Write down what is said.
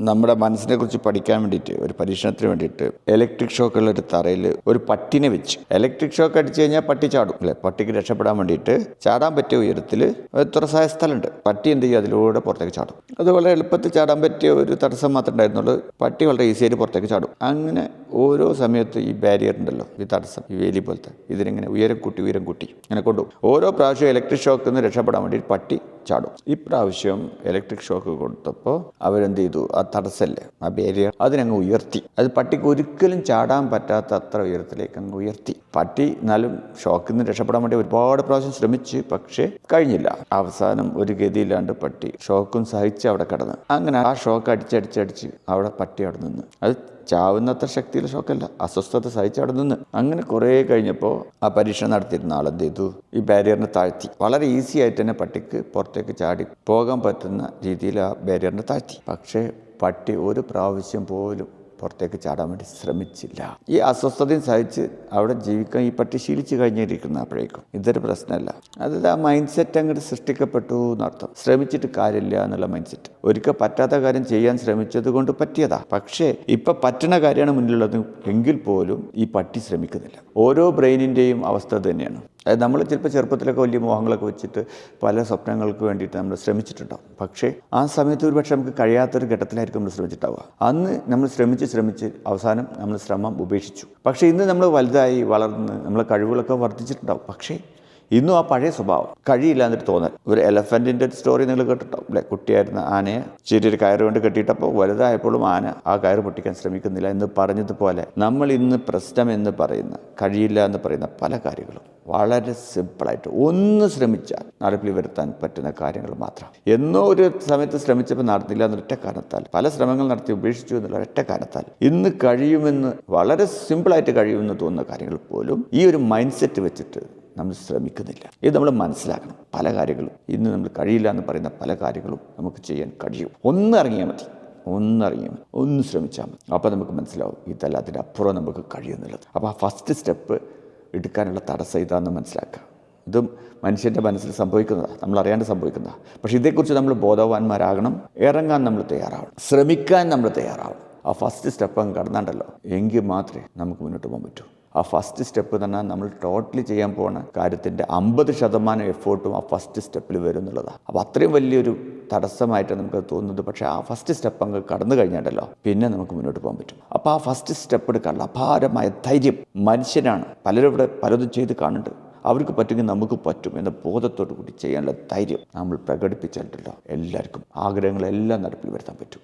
നമ്മുടെ മനസ്സിനെ കുറിച്ച് പഠിക്കാൻ വേണ്ടിയിട്ട് ഒരു പരീക്ഷണത്തിന് വേണ്ടിയിട്ട് ഇലക്ട്രിക് ഷോക്കുള്ള ഒരു തറയിൽ ഒരു പട്ടിനെ വെച്ച് ഇലക്ട്രിക് ഷോക്ക് അടിച്ചു കഴിഞ്ഞാൽ പട്ടി ചാടും അല്ലെ? പട്ടിക്ക് രക്ഷപ്പെടാൻ വേണ്ടിയിട്ട് ചാടാൻ പറ്റിയ ഉയരത്തിൽ തുറസായ സ്ഥലമുണ്ട്. പട്ടി എന്ത് ചെയ്യും? അതിലൂടെ പുറത്തേക്ക് ചാടും. അത് വളരെ എളുപ്പത്തിൽ ചാടാൻ പറ്റിയ ഒരു തടസ്സം മാത്രമേ ഉണ്ടായിരുന്നുള്ളൂ. പട്ടി വളരെ ഈസിയായിട്ട് പുറത്തേക്ക് ചാടും. അങ്ങനെ ഓരോ സമയത്ത് ഈ ബാരിയർ ഉണ്ടല്ലോ ഈ തടസ്സം ഈ വേലി പോലത്തെ. ഇതിനിങ്ങനെ ഉയരം കൂട്ടി ഉയരം കൂട്ടി ഇങ്ങനെ കൊണ്ടുപോകും ഓരോ പ്രാവശ്യവും ഇലക്ട്രിക് ഷോക്കിൽ നിന്ന് രക്ഷപ്പെടാൻ വേണ്ടി പട്ടി ചാടും. ഇപ്രാവശ്യം ഇലക്ട്രിക് ഷോക്ക് കൊടുത്തപ്പോൾ അവരെന്ത് ചെയ്തു ആ തടസ്സല്ലേ ആ ബാരിയർ അതിനങ്ങ് ഉയർത്തി. അത് പട്ടിക്ക് ഒരിക്കലും ചാടാൻ പറ്റാത്ത അത്ര ഉയരത്തിലേക്ക് അങ്ങ് ഉയർത്തി. പട്ടി എന്നാലും ഷോക്കിൽ നിന്ന് രക്ഷപ്പെടാൻ വേണ്ടി ഒരുപാട് പ്രാവശ്യം ശ്രമിച്ച് പക്ഷേ കഴിഞ്ഞില്ല. അവസാനം ഒരു ഗതിയില്ലാണ്ട് പട്ടി ഷോക്കും സഹിച്ച് അവിടെ കിടന്ന്. അങ്ങനെ ആ ഷോക്ക് അടിച്ചടിച്ചടിച്ച് അവിടെ പട്ടി അവിടെ നിന്ന്. അത് ചാവുന്നത്ര ശക്തിയിലെ ഷോക്കല്ല. അസ്വസ്ഥത സഹിച്ച് അവിടെ നിന്ന്. അങ്ങനെ കുറേ കഴിഞ്ഞപ്പോൾ ആ പരീക്ഷണം നടത്തിയിരുന്ന ആളെന്ത് ചെയ്തു? ഈ ബാരിയറിനെ താഴ്ത്തി. വളരെ ഈസി ആയിട്ട് തന്നെ പട്ടിക്ക് പുറത്തേക്ക് ചാടി പോകാൻ പറ്റുന്ന രീതിയിൽ ആ ബാരിയറിനെ താഴ്ത്തി. പക്ഷേ പട്ടി ഒരു പ്രാവശ്യം പോലും പുറത്തേക്ക് ചാടാൻ വേണ്ടി ശ്രമിച്ചില്ല. ഈ അസ്വസ്ഥതയും സഹിച്ച് അവിടെ ജീവിക്കാൻ ഈ പട്ടി ശീലിച്ച് കഴിഞ്ഞിരിക്കുന്ന അപ്പോഴേക്കും. ഇതൊരു പ്രശ്നമല്ല. അതായത് ആ മൈൻഡ് സെറ്റ് അങ്ങോട്ട് സൃഷ്ടിക്കപ്പെട്ടു എന്നർത്ഥം. ശ്രമിച്ചിട്ട് കാര്യമില്ല എന്നുള്ള മൈൻഡ് സെറ്റ് ഒരിക്കൽ പറ്റാത്ത കാര്യം ചെയ്യാൻ ശ്രമിച്ചത് കൊണ്ട് പറ്റിയതാ. പക്ഷേ ഇപ്പം പറ്റണ കാര്യമാണ് മുന്നിലുള്ളത്. എങ്കിൽ പോലും ഈ പട്ടി ശ്രമിക്കുന്നില്ല. ഓരോ ബ്രെയിനിന്റെയും അവസ്ഥ തന്നെയാണ്. അതായത് നമ്മൾ ചിലപ്പോൾ ചെറുപ്പത്തിലൊക്കെ വലിയ മോഹങ്ങളൊക്കെ വെച്ചിട്ട് പല സ്വപ്നങ്ങൾക്ക് വേണ്ടിയിട്ട് നമ്മൾ ശ്രമിച്ചിട്ടുണ്ടാവും. പക്ഷേ ആ സമയത്ത് ഒരു പക്ഷേ നമുക്ക് കഴിയാത്തൊരു ഘട്ടത്തിലായിരിക്കും നമ്മൾ ശ്രമിച്ചിട്ടുണ്ടാവുക അന്ന് നമ്മൾ ശ്രമിച്ച് ശ്രമിച്ച് അവസാനം നമ്മൾ ശ്രമം ഉപേക്ഷിച്ചു. പക്ഷേ ഇന്ന് നമ്മൾ വലുതായി വളർന്ന് നമ്മളെ കഴിവുകളൊക്കെ വർദ്ധിച്ചിട്ടുണ്ടാവും. പക്ഷേ ഇന്നും ആ പഴയ സ്വഭാവം. കഴിയില്ല എന്നിട്ട് തോന്നൽ. ഒരു എലഫന്റിന്റെ സ്റ്റോറി നിങ്ങൾ കേട്ടിട്ടുണ്ടാവും അല്ലെ? കുട്ടിയായിരുന്ന ആനയെ ചെറിയൊരു കയറ് കൊണ്ട് കെട്ടിയിട്ടപ്പോൾ വലുതായപ്പോഴും ആന ആ കയറ് പൊട്ടിക്കാൻ ശ്രമിക്കുന്നില്ല എന്ന് പറഞ്ഞതുപോലെ നമ്മൾ ഇന്ന് പ്രശ്നം എന്ന് പറയുന്ന കഴിയില്ല എന്ന് പറയുന്ന പല കാര്യങ്ങളും വളരെ സിമ്പിളായിട്ട് ഒന്ന് ശ്രമിച്ചാൽ നടപ്പിൽ വരുത്താൻ പറ്റുന്ന കാര്യങ്ങൾ മാത്രം. എന്നോ ഒരു സമയത്ത് ശ്രമിച്ചപ്പോൾ നടന്നില്ല എന്നൊറ്റ കാരണത്താൽ പല ശ്രമങ്ങൾ നടത്തി ഉപേക്ഷിച്ചു എന്നുള്ള ഒറ്റ കാരണത്താൽ ഇന്ന് കഴിയുമെന്ന് വളരെ സിമ്പിളായിട്ട് കഴിയുമെന്ന് തോന്നുന്ന കാര്യങ്ങൾ പോലും ഈ ഒരു മൈൻഡ് സെറ്റ് വെച്ചിട്ട് നമ്മൾ ശ്രമിക്കുന്നില്ല. ഇത് നമ്മൾ മനസ്സിലാക്കണം. പല കാര്യങ്ങളും. ഇന്ന് നമ്മൾ കഴിയില്ല എന്ന് പറയുന്ന പല കാര്യങ്ങളും നമുക്ക് ചെയ്യാൻ കഴിയും. ഒന്ന് ഇറങ്ങിയാൽ മതി. ഒന്നറിയും ഒന്ന് ശ്രമിച്ചാൽ മതി. അപ്പോൾ നമുക്ക് മനസ്സിലാവും ഇതല്ല അതിനപ്പുറം നമുക്ക് കഴിയുന്നുള്ളത്. അപ്പോൾ ആ ഫസ്റ്റ് സ്റ്റെപ്പ് എടുക്കാനുള്ള തടസ്സം ഇതാണെന്ന് മനസ്സിലാക്കുക. ഇതും മനുഷ്യന്റെ മനസ്സിൽ സംഭവിക്കുന്നതാണ് നമ്മൾ അറിയാണ്ട് സംഭവിക്കുന്നതാണ് പക്ഷേ ഇതേക്കുറിച്ച് നമ്മൾ ബോധവാന്മാരാകണം. ഇറങ്ങാൻ നമ്മൾ തയ്യാറാവണം. ശ്രമിക്കാൻ നമ്മൾ തയ്യാറാവണം. ആ ഫസ്റ്റ് സ്റ്റെപ്പ് അങ്ങ് കടന്നാണ്ടല്ലോ. എങ്കിൽ മാത്രമേ നമുക്ക് മുന്നോട്ട് പോകാൻ പറ്റൂ. ആ ഫസ്റ്റ് സ്റ്റെപ്പ് തന്നെ നമ്മൾ ടോട്ടലി ചെയ്യാൻ പോകുന്ന കാര്യത്തിന്റെ അമ്പത് ശതമാനം എഫേർട്ടും ആ ഫസ്റ്റ് സ്റ്റെപ്പിൽ വരും എന്നുള്ളതാണ് അപ്പോൾ അത്രയും വലിയൊരു തടസ്സമായിട്ട് നമുക്ക് തോന്നുന്നത്. പക്ഷേ ആ ഫസ്റ്റ് സ്റ്റെപ്പ് അങ്ങ് കടന്നു കഴിഞ്ഞാണ്ടല്ലോ പിന്നെ നമുക്ക് മുന്നോട്ട് പോകാൻ പറ്റും. അപ്പോൾ ആ ഫസ്റ്റ് സ്റ്റെപ്പ് എടുക്കാനുള്ള അപാരമായ ധൈര്യം മനുഷ്യനാണ്. പലരും ഇവിടെ പലതും ചെയ്ത് കാണുന്നുണ്ട്. അവർക്ക് പറ്റുമെങ്കിൽ നമുക്ക് പറ്റും എന്ന ബോധത്തോടു കൂടി ചെയ്യാനുള്ള ധൈര്യം നമ്മൾ പ്രകടിപ്പിച്ചിട്ടുണ്ടല്ലോ എല്ലാവർക്കും ആഗ്രഹങ്ങളെല്ലാം നടപ്പിൽ വരുത്താൻ പറ്റും.